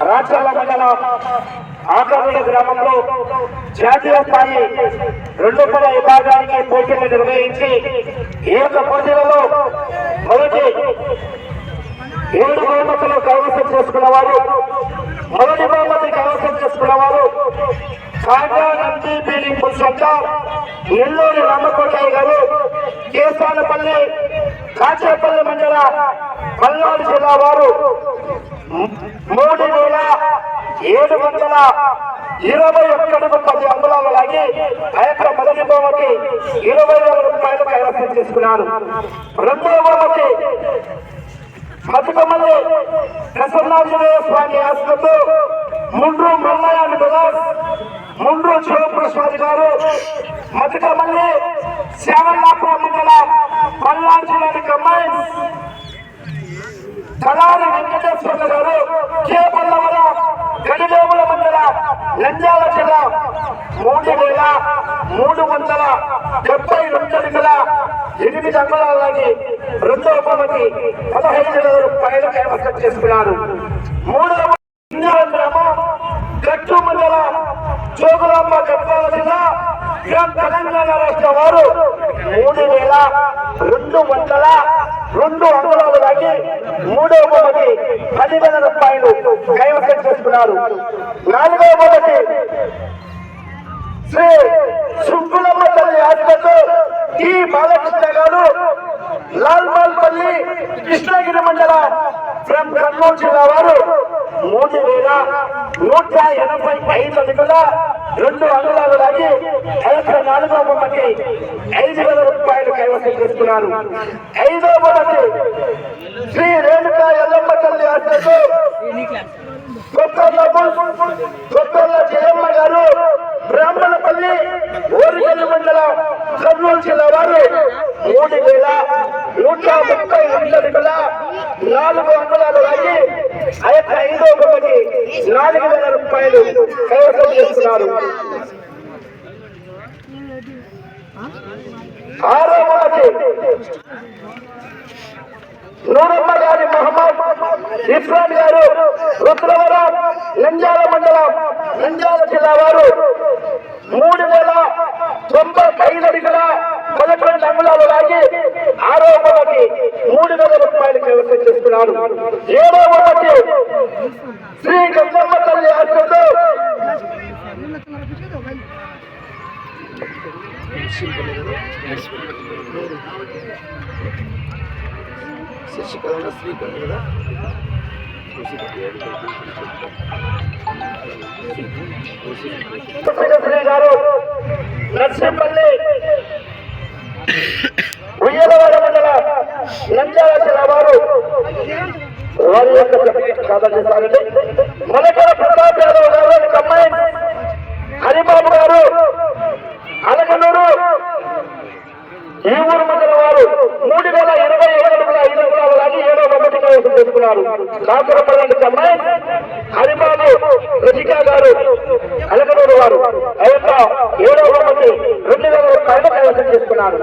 రాచల్ల మండలం ఆకరణ గ్రామంలో జాతీయ స్థాయి రెండు పద విభాగానికి పోటీలు నిర్వహించి ఈ యొక్క పోటీలలో మొదటి ఏడు బహుమతులు కైవసం చేసుకున్న వారు మొదటి బహుమతి కైవసం చేసుకున్న వారు కాగా నంది బీలింగ్ నెల్లూరు రామకోటయ్య గారు కేసానపల్లి కాచేపల్లి మండల పల్నాడు జిల్లా వారు మూడు వేల ఏడు వందల ఇరవై ఒక్కడుకు పది అంగుళాలు లాగి ఆ యొక్క మొదటి బొమ్మకి ఇరవై వేల రూపాయలు కైవసం చేసుకున్నారు. రెండవ బొమ్మకి బతుకమ్మలు ప్రసన్నాంజనేయ స్వామి ఆశ్రమంలో ముండ్రు మల్లయ్య బ్రదర్స్ ముండ్రు శివప్రసాద్ గారు బతుకమ్మల్ని శ్యామలాపురం మండలం కళారి వెంకటేశ్వర గారు కేపల్లవర గడిదేవుల మండల నంద్యాల జిల్లా మూడు వేల మూడు వందల డెబ్బై రెండు అడుగుల ఎనిమిది అంగుళాలని రెండవ బొమ్మకి పదహైదు పైన రూపాయలు కైవసం చేసుకున్నారు. మూడవ గ్రామం గట్టు మండల జోగులాంబ గద్వాల జిల్లా తెలంగాణ రాష్ట్ర వారు మూడు వేల రెండు వందల రెండు అంగుళాలు దాటి మూడవ బొమ్మకి పదివేల రూపాయలు కైవసం చేసుకున్నారు. నాలుగవ బొమ్మకి శ్రీ సుబ్బులమ్మ తల్లి ఆత్మతో ఈ బాలకృష్ణ గారు లాల్మాల్పల్లి కృష్ణగిరి మండల ఫ్రమ్ కర్నూలు జిల్లా వారు మూడు వేల నూట ఎనభై ఐదు అడుగుల రెండు అంగుళాలు దాటి ఐదు నాలుగో బొమ్మకి ఐదు వేల రూపాయలు కైవసం ఐదో మొదటి శ్రీ రేణుకా ఎల్లమ్మ తల్లి ఆత్మతో కొత్తల జయమ్మ గారు బ్రాహ్మణపల్లి ఓరిగల్లు మండలం కర్నూలు జిల్లా వారు మూడు వేల నూట ముప్పై అడుగుల నాలుగు అంగుళాలు లాగి ఆ యొక్క ఐదో ఒకటి నాలుగు వేల రూపాయలు కైవసం చేస్తున్నారు ఆరో నూరమ్మ గారి మహమ్మద్ ఇస్లాం గారు రుద్రవరం నంద్యాల మండలం నంద్యాల జిల్లా వారు మూడు వేల తొంభై ఐదు అడుగుల పదకొండు అంగుళాలు లాగి ఆరోపణకి మూడు వేల రూపాయలు వ్యవస్థ చేస్తున్నారు ఏడో ఒకటి శ్రీ శశికళ శ్రీకళ కదా శ్రీ గారు నర్సింపల్లి ఉయ్యలవాడ మండల నంద్యాల జిల్లా వారు వారి యొక్క సర్టిఫికెట్ ఖాతా చేస్తారండి మొలకల ప్రతాప్ యాదవ్ గారు ఈ ఊరు మండల వారు? మూడు వేల ఇరవై ఏడు అడుగుల ఐదు అంగుళాలు కానీ ఏడో ఒకటి కైవసం చేసుకున్నారు. కాసురపల్లి కమ్మాయి హరిబాబు రజికా గారు అలకనూరు వారు. ఆ యొక్క ఏడో ఒకటి రెండు వేల రూపాయలు కైవసం చేసుకున్నారు.